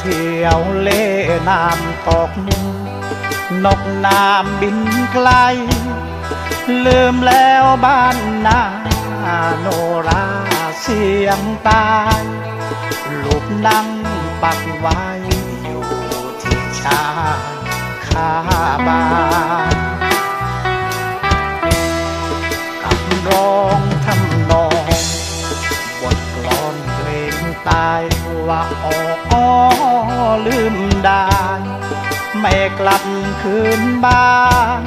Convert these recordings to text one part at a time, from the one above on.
เที่ยวเล่น้ำตก นกน้ำบินไกล ลืมแล้วบ้านนาโนราเสียงตายลูกนั่งปักไว้อยู่ที่ชาคาบานกำร้องทำนองบทกลอนเพลงตายว่าอออ้อ ลืมได้ไม่กลับคืนบ้าน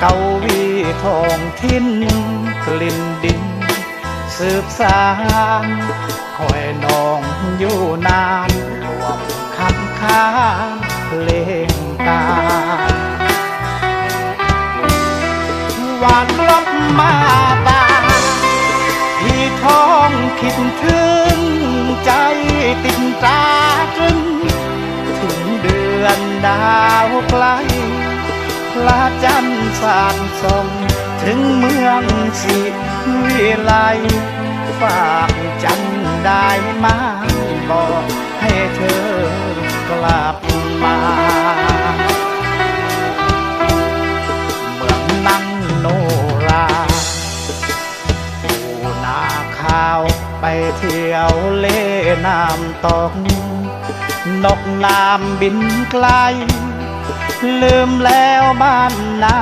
เกาวีทองทิ้นกลิ่นดิน สืบสานคอยนองอยู่นานรวมคำค้างเพลงตาหวานรบมาตาที่ท้องคิดถึงใจติดตา ดาวไกลพระจันทร์สาดส่องถึงเมืองสิวิไลฝากจันได้มาบอกให้เธอกลับมาเมืองนั่งโนราปูนาข้าวไปเที่ยวเล่น้ำตก นกนามบินไกล ลืมแล้วบ้านนา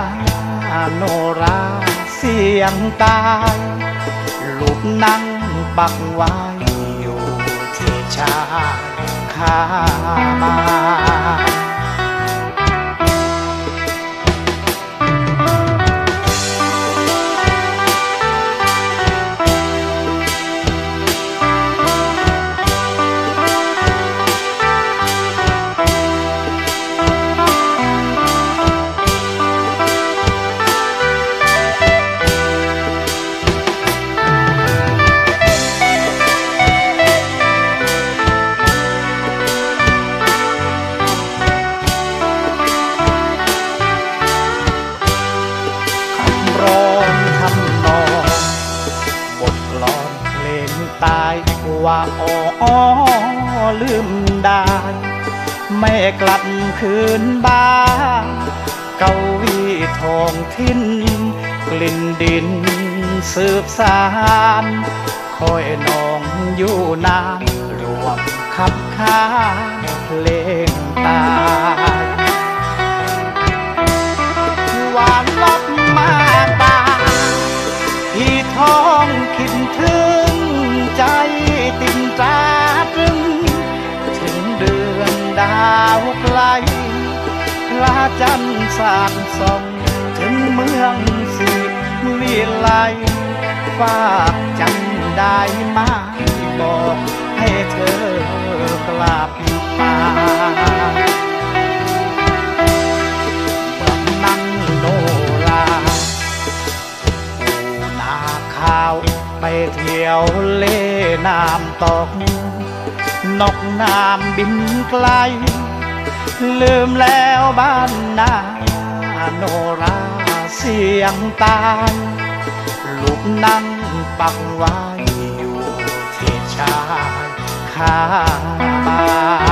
โนราเสียงตายลูกนั่งปักไว้อยู่ที่ชายคาบา ว่าอ๋ออ้อลืมได้ ไม่กลับคืนบ้านเกาวีทองทิ้น กลิ่นดินสืบสานคอยนองอยู่นานรวมขับค้าเพลงตา จันทร์สาดส่องถึงเมืองสีวิไลฝากจำได้ไหมาบอกให้เธอกลับมาเมือนั่งโนราปูนาข้าวไปเที่ยวเล่น้ำตกนกน้ำบินไกล ลืมแล้วบ้านนาโนราเสียงตาลลูกนั่งปักไว้อยู่ที่ชายคาบาน